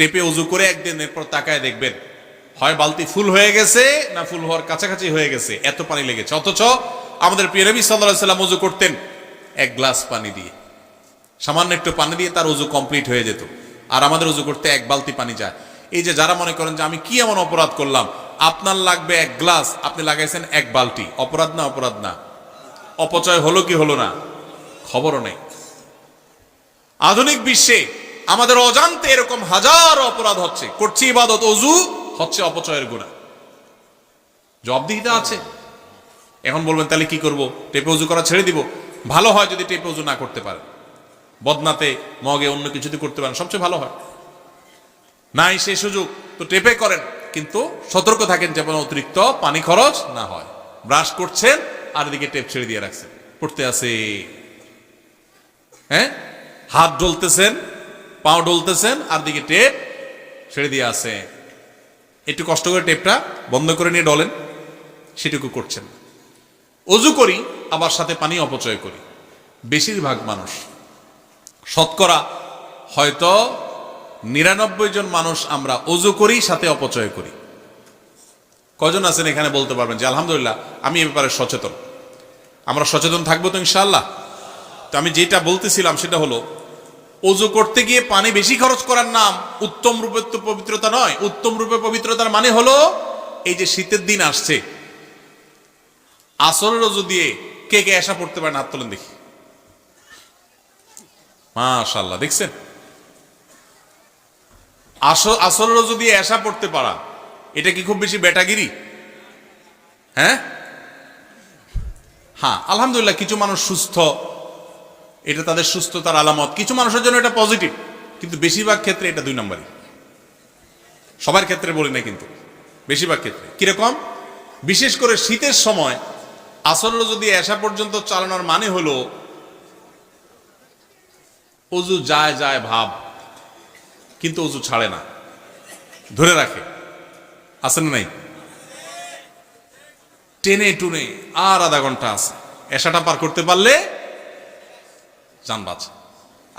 টেপে উজু করে একদিন এরপর তাকায় দেখবেন, হয় বালতি ফুল হয়ে গেছে না ফুল হওয়ার কাছাকাছি হয়ে গেছে, এত পানি লেগেছে। অথচ আমাদের প্রিয় নবী সাল্লাহ উজু করতেন এক গ্লাস পানি দিয়ে। সামান্য একটু পানি দিয়ে তার উজু কমপ্লিট হয়ে যেত। আর আমাদের উজু করতে এক বালতি পানি যায়। এই যে যারা মনে করেন যে আমি কি এমন অপরাধ করলাম, আপনার লাগবে এক গ্লাস, আপনি লাগাইছেন এক বালতি। অপরাধ না অপরাধ না। অপচয় হলো কি হলো না? খবরও নেই। আধুনিক বিশ্বে আমাদের অজান্তে এরকম হাজার অপরাধ হচ্ছে। করছি ইবাদত, অজু, হচ্ছে অপচয়ের গুণা জবাবদিহিতা আছে। এখন বলবেন, তাহলে কি করব? টেপে উজু করা ছেড়ে দিব। ভালো হয় যদি টেপে উজু না করতে পারে বদনাতে, মগে অন্য কিছুতে করতে পারেন, সবচেয়ে ভালো হয়। নাই সে সুযোগ। তো টেপে করেন, কিন্তু সতর্ক থাকেন যেমন অতিরিক্ত পানি খরচ না হয়। ব্রাশ করছেন, আর এদিকে টেপ ছেড়ে দিয়ে রাখছেন। পড়তে আসে হ্যাঁ? হাত ডলতেছেন পাও ডলতেছেন, আর দিকে টেপ ছেড়ে দিয়ে আছে। একটু কষ্ট করে টেপটা বন্ধ করে নিয়ে ডলেন, সেটুকু করছেন। অজু করি, আবার সাথে পানি অপচয় করি। বেশিরভাগ মানুষ, শতকরা হয়তো নিরানব্বই জন মানুষ আমরা অজু করি সাথে অপচয় করি। কজন আছেন এখানে বলতে পারবেন যে, আলহামদুলিল্লাহ, আমি এ ব্যাপারে সচেতন। আমরা সচেতন থাকব তো ইনশাআল্লাহ। তো আমি যেটা বলতেছিলাম সেটা হলো অজু করতে গিয়ে পানি বেশি খরচ করার নাম উত্তম রূপে তো পবিত্রতা নয়। উত্তম রূপে পবিত্রতার মানে হলো এই যে শীতের দিন আসছে। আসরের অজু দিয়ে কে কে এসা পড়তে পারেন? হাত তোলেন দেখি। মাশাল্লাহ দেখছেন? আসর, আসরের অজু দিয়ে এসা পড়তে পারা, এটা কি খুব বেশি বেটাগিরি হ্যাঁ? হ্যাঁ আলহামদুলিল্লাহ, কিছু মানুষ সুস্থ এটা তাদের সুস্থতার আলামত। কিছু মানুষের জন্য এটা পজিটিভ কিন্তু বেশিরভাগ ক্ষেত্রে এটা দুই নম্বরই। সবার ক্ষেত্রে বলি না কিন্তু, বেশিরভাগ ক্ষেত্রে। কীরকম? বিশেষ করে শীতের সময় আসল যদি আসা পর্যন্ত চালানোর মানে হলো, অজু যায় যায় ভাব, কিন্তু অজু ছাড়ে না। ধরে রাখে। আছে না নাই? টেনে টুনে আর আধা ঘণ্টা আছে। এসাটা পার করতে পারলে যান বাঁচে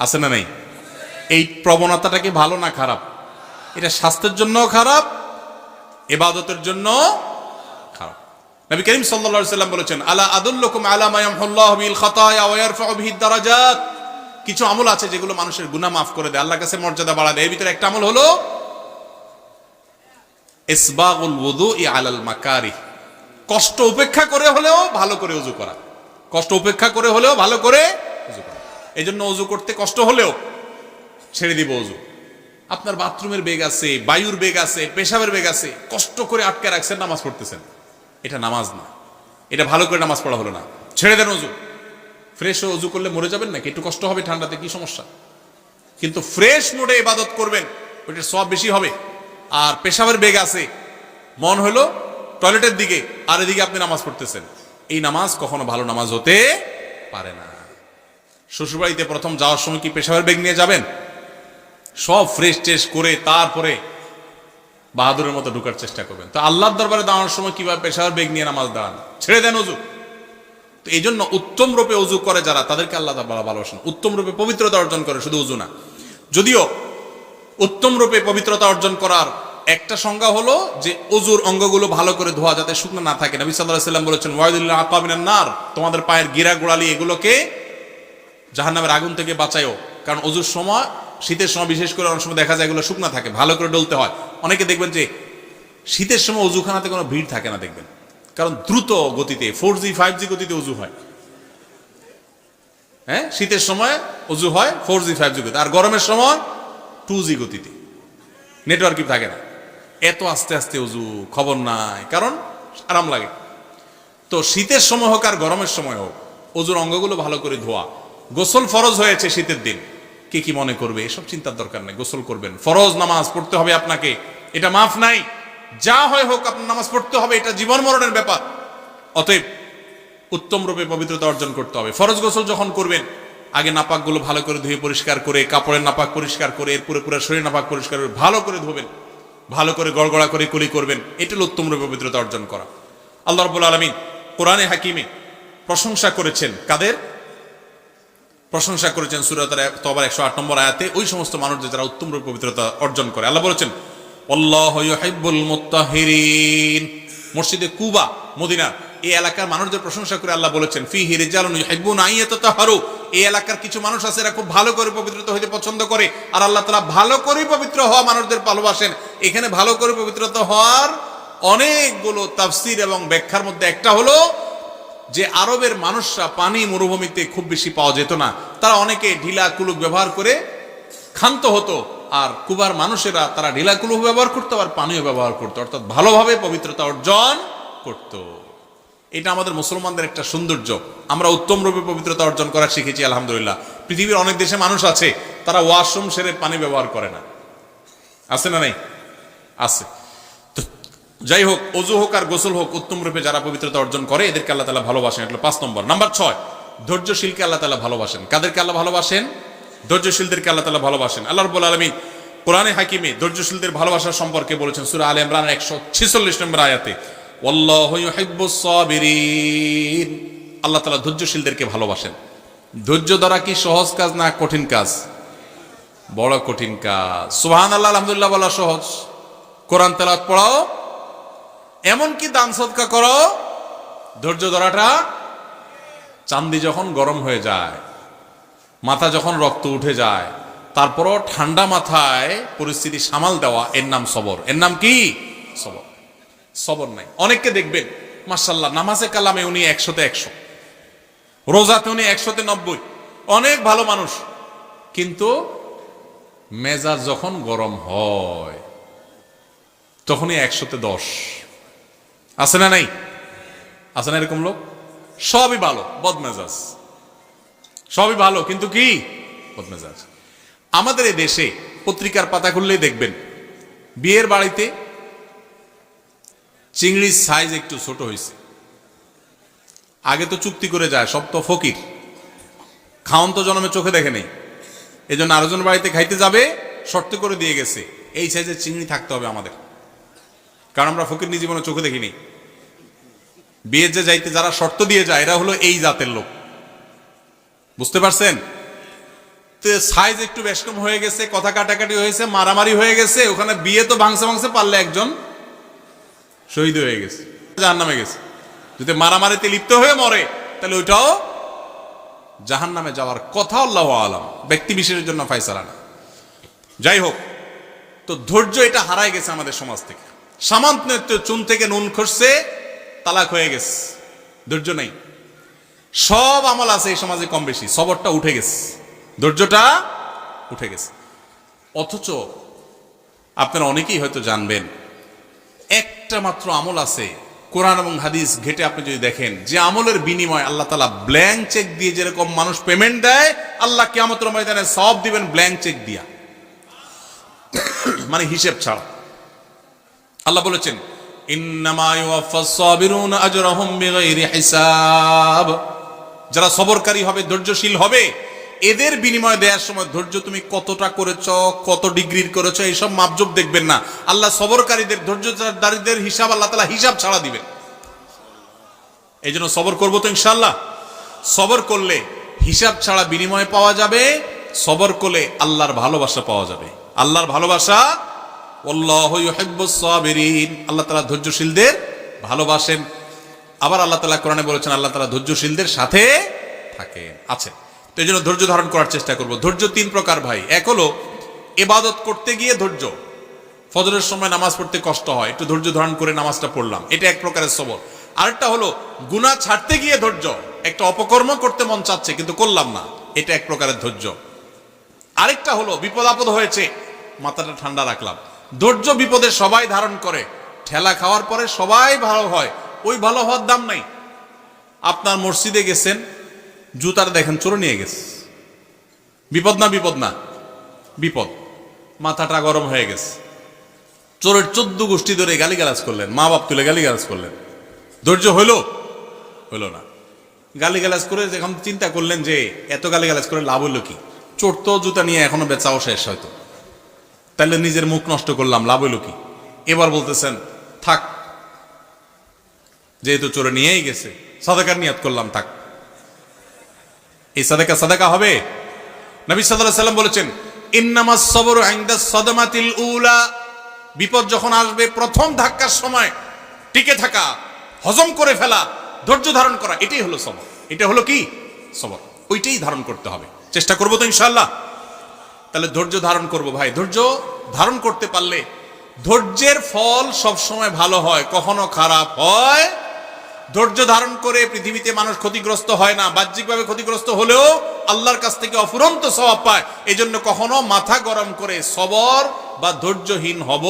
আছে না নাই? এই প্রবণতাটা কি ভালো না খারাপ? এটা স্বাস্থ্যের জন্য খারাপ এবাদতের জন্য খারাপ। নবী করিম সাল্লাল্লাহু সাল্লাম বলেছেন, আলা আদুল্লুকুম আলা মা ইয়ামহুল্লাহু বিল খাতায়া ওয়া ইয়ারফাউ বিহি দারাজাত কিছু আমল আছে যেগুলো মানুষের গুনাহ মাফ করে দেয়, আল্লাহর কাছে মর্যাদা বাড়ায় দেয়। এর ভিতরে একটা আমল হলো ইসবাগুল ওযুই আলাল মাকারি কষ্ট উপেক্ষা করে হলেও ভালো করে উজু করা। কষ্ট উপেক্ষা করে হলেও ভালো করে উজু করা। এই জন্য উজু করতে কষ্ট হলেও ছেড়ে দিব উজু আপনার বাথরুমের বেগ আছে, বায়ুর বেগ আছে, পেশাবের বেগ আছে, কষ্ট করে আটকে রাখছেন, নামাজ পড়তেছেন। এটা নামাজ না। এটা ভালো করে নামাজ পড়া হলো না। ছেড়ে দেন উজু ফ্রেশ উজু করলে মরে যাবেন নাকি? একটু কষ্ট হবে ঠান্ডাতে, কি সমস্যা? কিন্তু ফ্রেশ মোডে ইবাদত করবেন, ওইটার সব বেশি হবে। আর পেশাবের বেগ আছে। মন হলো টয়লেটের দিকে, আর এদিকে আপনি নামাজ পড়তেছেন। এই নামাজ কখনো ভালো নামাজ হতে পারে না। শ্বশুরবাড়িতে প্রথম যাওয়ার সময় কি পেশাবের বেগ নিয়ে যাবেন? সব ফ্রেশ টেস্ট করে তারপরে বাহাদুরের মতো ঢুকার চেষ্টা করবেন। তো আল্লাহর দরবারে দাঁড়ানোর সময় কীভাবে পেশাবের বেগ নিয়ে নামাজ দাঁড়ান? ছেড়ে দেন অজু। তো এই জন্য উত্তম রূপে অজু করে যারা, তাদেরকে আল্লাহ তাআলা ভালোবাসেন। উত্তম রূপে পবিত্রতা অর্জন করে, শুধু উজু না। যদিও উত্তম রূপে পবিত্রতা অর্জন করার একটা সংজ্ঞা হলো যে অজুর অঙ্গগুলো ভালো করে ধোয়া যাতে শুকনো না থাকে। নবী আলাইহি সাল্লাম বলেছেন ওয়াইদুল্লাহ আকামিনান নার। তোমাদের পায়ের গিরা গোড়ালি এগুলোকে জাহান্নামের আগুন থেকে বাঁচায়ও। কারণ অজুর সময়, শীতের সময় বিশেষ করে অনেক সময় দেখা যায় এগুলো শুকনা থাকে, ভালো করে ডলতে হয়। অনেকে দেখবেন যে শীতের সময় অজুখানাতে কোনো ভিড় থাকে না দেখবেন। কারণ দ্রুত গতিতে ফোর জি ফাইভ জি গতিতে অজু হয়। হ্যাঁ? শীতের সময় অজু হয় ফোর জি ফাইভ জি গতিতে। আর গরমের সময় টু জি গতিতে নেটওয়ার্কই থাকে না? এত আস্তে আস্তে অজু, খবর নাই। কারণ আরাম লাগে। তো শীতের সময় হোক আর গরমের সময় হোক, অজুর অঙ্গগুলো ভালো করে ধোয়া। গোসল ফরজ হয়েছে শীতের দিন। কে কি মনে করবে? এসব চিন্তার দরকার নেই, গোসল করবেন। ফরজ নামাজ পড়তে হবে আপনাকে। এটা মাফ নাই। যা হয় হোক আপনার নামাজ পড়তে হবে, এটা জীবন মরণের ব্যাপার। অতএব উত্তম রূপে পবিত্রতা অর্জন করতে হবে। ফরজ গোসল যখন করবেন, আগে নাপাকগুলো ভালো করে ধুয়ে পরিষ্কার করে, কাপড়ের নাপাক পরিষ্কার করে এরপরে পুরো শরীর নাপাক পরিষ্কার করে ভালো করে ধোবেন। ভালো করে গড়গড়া করে কুলি করবেন। এটা উত্তম রূপে পবিত্রতা অর্জন করা। আল্লাহ রবুল আলমিন কোরআনে হাকিমে প্রশংসা করেছেন। কাদের? প্রশংসা করেছেন সুরাতের তবার একশো আট নম্বর আয়াতে, ওই সমস্ত মানুষদের যারা উত্তম পবিত্রতা অর্জন করে। আল্লাহ বলেছেন মসজিদে কুবা, মদিনা, এই এলাকার মানুষদের প্রশংসা করে আল্লাহ বলেছেন ফি আইয়াতাতাহারু এই এলাকার কিছু মানুষ আছে এরা খুব ভালো করে পবিত্রতা হইতে পছন্দ করে, আর আল্লাহ তাআলা ভালো করে পবিত্র হওয়া মানুষদের ভালোবাসেন। এখানে ভালো করে পবিত্রতা হওয়ার অনেকগুলো তাফসীর এবং ব্যাখ্যার মধ্যে একটা হলো যে আরবের মানুষরা পানি মরুভূমিতে খুব বেশি পাওয়া যেত না, তারা অনেকে ঢিলা কুলুক ব্যবহার করে ক্ষান্ত হতো, আর কুবার মানুষেরা তারা ঢিলা কুলুক ব্যবহার করতো আর পানিও ব্যবহার করতো, অর্থাৎ ভালোভাবে পবিত্রতা অর্জন করত। এটা আমাদের মুসলমানদের একটা সৌন্দর্য। আমরা উত্তম রূপে পবিত্রতা অর্জন করা শিখেছি, আলহামদুলিল্লাহ। পৃথিবীর অনেক দেশে মানুষ আছে, তারা ওয়াশরুম সেরে পানি ব্যবহার করে না। আছে না নাই? আছে। যাই হোক, অজু হোক আর গোসল হোক, উত্তম রূপে যারা পবিত্রতা অর্জন করে, এদেরকে আল্লাহ তালা ভালোবাসেন। এটা পাঁচ নম্বর। নাম্বার ছয়, ধৈর্যশীলকে আল্লাহ তালা ভালোবাসেন। কাদেরকে আল্লাহ ভালোবাসেন? ধৈর্যশীলদেরকে আল্লাহ তালা ভালোবাসেন। আল্লাহ রব্বুল আলমিন কোরআনে হাকিমে ধৈর্যশীলদের ভালোবাসার সম্পর্কে বলেছেন সুরা আল ইমরান একশো ছেচল্লিশ নম্বর আয়াতে আল্লাহ তালা ধৈর্যশীলদেরকে ভালোবাসেন। ধৈর্য দ্বারা কি সহজ কাজ না কঠিন কাজ? বড় কঠিন কাজ। সুবহান আল্লাহ আলহামদুলিল্লাহ বলা সহজ। কোরআন তালাত পড়াও এমনকি দান সদকা করো, ধৈর্য ধরাটা চান্দি যখন গরম হয়ে যায়, মাথা যখন রক্ত উঠে যায়, তারপরও ঠান্ডা মাথায় পরিস্থিতি সামাল দেওয়া, এর নাম সবর। এর নাম কি? সবর। সবর নাই। অনেককে দেখবেন মার্শাল্লাহ নামাজে কালামে উনি একশোতে একশো, রোজাতে উনি একশোতে নব্বই। অনেক ভালো মানুষ। কিন্তু মেজাজ যখন গরম হয়, তখনই একশোতে দশ। আছে না নাই? আছে না এরকম লোক? সবই ভালো, বদমেজাজ। সবই ভালো, কিন্তু কি? বদমেজাজ। আমাদের এই দেশে পত্রিকার পাতা খুললেই দেখবেন, বিয়ের বাড়িতে চিংড়ির সাইজ একটু ছোট হয়েছে। আগে তো চুক্তি করে যায়, সব তো ফকির। খাওন তো জন্মে চোখে দেখে নেই। এই জন্য আরেকজন বাড়িতে খাইতে যাবে, শর্ত করে দিয়ে গেছে, এই সাইজের চিংড়ি থাকতে হবে আমাদের। কারণ আমরা ফকির জীবনে চোখে দেখিনি। বিয়ের যে যাইতে যারা শর্ত দিয়ে যায়, এরা হলো এই জাতের লোক। বুঝতে পারছেন? সাইজ একটু বেশ কম হয়ে গেছে, কথা কাটাকাটি হয়েছে, মারামারি হয়ে গেছে, ওখানে বিয়ে তো ভাঙছে ভাঙছে পারলে একজন শহীদ হয়ে গেছে জাহান নামে গেছে। যদি মারামারিতে লিপ্ত হয়ে মরে, তাহলে ওইটাও জাহান নামে যাওয়ার কথা আল্লাহ আলাম, ব্যক্তি বিশেষের জন্য ফাইসালা না। যাই হোক, তো ধৈর্য এটা হারাই গেছে আমাদের সমাজ থেকে। একটু চুন থেকে নুন খসছে তালাক হয়ে গেছে। ধৈর্য নেই। সব আমল আছে এই সমাজে কম বেশি। সবরটা উঠে গেছে। ধৈর্যটা উঠে গেছে। অথচ আপনারা অনেকেই হয়তো জানবেন, একটা মাত্র আমল আছে। কোরআন এবং হাদিস ঘেটে আপনি যদি দেখেন, যে আমলের বিনিময় আল্লাহ তালা ব্ল্যাঙ্ক চেক দিয়ে যেরকম মানুষ পেমেন্ট দেয়, আল্লাহ কেমন ময়দানে সব দিবেন ব্ল্যাঙ্ক চেক দিয়া। মানে হিসেব ছাড়া। আল্লাহ বলেছেন যারা সবরকারী হবে, ধৈর্যশীল হবে, এদের বিনিময় দেওয়ার সময় ধৈর্য তুমি কতটা করেছ, কত ডিগ্রির করেছ এইসব মাপজব দেখবেন না। আল্লাহ সবরকারীদের ধৈর্যদারীদের হিসাব আল্লাহ তালা হিসাব ছাড়া দিবেন। এই জন্য সবর করব তো ইনশাল্লাহ সবর করলে হিসাব ছাড়া বিনিময় পাওয়া যাবে, সবর করলে আল্লাহর ভালোবাসা পাওয়া যাবে। আল্লাহর ভালোবাসা আল্লাহ তালা ধৈর্যশীলদের ভালোবাসেন। আবার আল্লাহ তালা কোরআনে বলেছেন, আল্লাহ তালা ধৈর্যশীলদের সাথে থাকেন। আছেন তো এই জন্য ধৈর্য ধারণ করার চেষ্টা করব। ধৈর্য তিন প্রকার ভাই। এক হলো এবাদত করতে গিয়ে ধৈর্য। ফজরের সময় নামাজ পড়তে কষ্ট হয়। একটু ধৈর্য ধারণ করে নামাজটা পড়লাম। এটা এক প্রকারের সবর আরেকটা হলো গুণা ছাড়তে গিয়ে ধৈর্য। একটা অপকর্ম করতে মন চাচ্ছে, কিন্তু করলাম না। এটা এক প্রকারের ধৈর্য। আরেকটা হলো বিপদ আপদ হয়েছে, মাথাটা ঠান্ডা রাখলাম। ধৈর্য বিপদে সবাই ধারণ করে। ঠেলা খাওয়ার পরে সবাই ভালো হয়। ওই ভালো হওয়ার দাম নাই। আপনার মসজিদে গেছেন, জুতার দেখেন, চোরে নিয়ে গেছে। বিপদ না বিপদ না। বিপদ। মাথাটা গরম হয়ে গেছে। চোরের চোদ্দ গোষ্ঠী ধরে গালিগালাজ করলেন। মা বাপ তুলে গালিগালাজ করলেন। ধৈর্য হইল? হইল না। গালিগালাজ করে যখন চিন্তা করলেন যে, এত গালিগালাজ করে লাভ হইল কি? চোর তো জুতা নিয়ে এখনও বেচাও শেষ হয়তো। তাহলে নিজের মুখ নষ্ট করলাম, লাভ হইল কি? এবার বলতেছেন, থাক, যেহেতু চোরে নিয়েই গেছে, সাদাকার নিয়াত করলাম, থাক। এই সাদাকা সাদাকা হবে? নবী আলাইহি সাল্লাম বলেছেন ইন্নামাস সবরু ইনদা সাদমাতিল উলা। বিপদ যখন আসবে, প্রথম ধাক্কার সময় টিকে থাকা, হজম করে ফেলা, ধৈর্য ধারণ করা, এটাই হলো সবর। এটা হলো কি? সবর। ওইটাই ধারণ করতে হবে। চেষ্টা করব তো ইনশাআল্লাহ। তাহলে ধৈর্য ধারণ করব ভাই, ধৈর্য ধারণ করতে পারলে ধৈর্যের ফল সবসময় ভালো হয়, কখনো খারাপ হয়। ধৈর্য ধারণ করে পৃথিবীতে মানুষ ক্ষতিগ্রস্ত হয় না, বাহ্যিকভাবে ক্ষতিগ্রস্ত হলেও আল্লাহর কাছ থেকে অফুরন্ত স্বভাব পায়। এজন্য কখনো মাথা গরম করে সবর বা ধৈর্যহীন হব